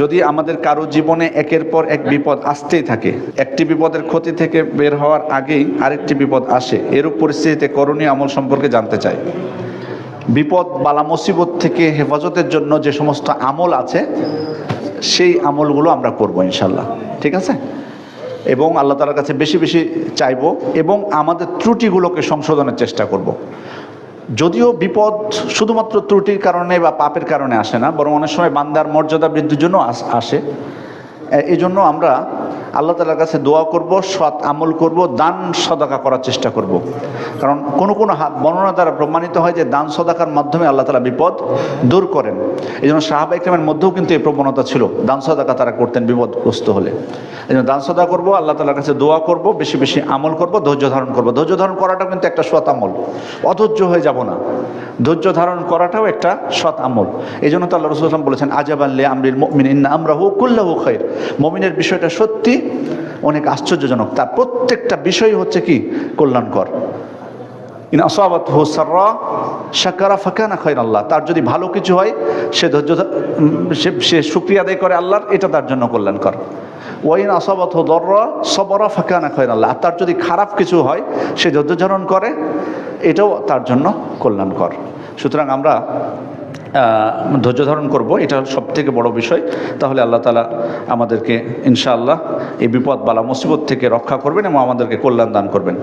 যদি আমাদের কারও জীবনে একের পর এক বিপদ আসতেই থাকে, একটি বিপদের ক্ষতি থেকে বের হওয়ার আগেই আরেকটি বিপদ আসে, এরূপ পরিস্থিতিতে করণীয় আমল সম্পর্কে জানতে চাই। বিপদ, বালা মুসিবত থেকে হেফাজতের জন্য যে সমস্ত আমল আছে, সেই আমলগুলো আমরা করব ইনশাল্লাহ ঠিক আছে? এবং আল্লাহ তালার কাছে বেশি বেশি চাইব এবং আমাদের ত্রুটিগুলোকে সংশোধনের চেষ্টা করব। যদিও বিপদ শুধুমাত্র ত্রুটির কারণে বা পাপের কারণে আসে না, বরং অনেক সময় বান্দার মর্যাদা বৃদ্ধির জন্য আসে এই জন্য আমরা আল্লাহ তালার কাছে দোয়া করব, সৎ আমল করব, দান সদাকা করার চেষ্টা করব। কারণ কোনো কোনো বর্ণনা দ্বারা প্রমাণিত হয় যে দান সদাকার মাধ্যমে আল্লাহ তালা বিপদ দূর করেন। এই জন্য সাহাবা ইকরামের মধ্যেও কিন্তু এই প্রবণতা ছিল, দান সদাকা তারা করতেন বিপদগ্রস্ত হলে। এই জন্য দান সদা করব, আল্লাহ তালার কাছে দোয়া করব, বেশি বেশি আমল করব, ধৈর্য ধারণ করব। ধৈর্য ধারণ করাটা কিন্তু একটা সৎ আমল, অধৈর্য হয়ে যাব না। ধৈর্য ধারণ করাটাও একটা সৎ আমল। এই জন্য তো আল্লাহ রসুলাম বলেছেন আজাবাল্লে আমরিল মমিন ইন্না আমরা হু কুল্লাহু খৈর মমিনের বিষয়টা সত্যি অনেক আশ্চর্যজনক। তার প্রত্যেকটা বিষয় হচ্ছে কি? কল্যাণকর। আল্লাহ তার যদি ভালো কিছু হয়, সে ধৈর্য সে সে শুক্রিয়া আদায় করে আল্লাহর, এটা তার জন্য কল্যাণকর। ওয়াইন আসাবাত দর্রা সবরা ফাকানা খৈর আল্লাহ তার যদি খারাপ কিছু হয়, সে ধৈর্য ধারণ করে, এটাও তার জন্য কল্যাণকর। সুতরাং আমরা ধৈর্য ধারণ করব, এটা সব থেকে বড় বিষয়। তাহলে আল্লাহ তালা আমাদেরকে ইনশাআল্লাহ এই বিপদ বালা মুসিবত থেকে রক্ষা করবেন এবং আমাদেরকে কল্যাণ দান করবেন।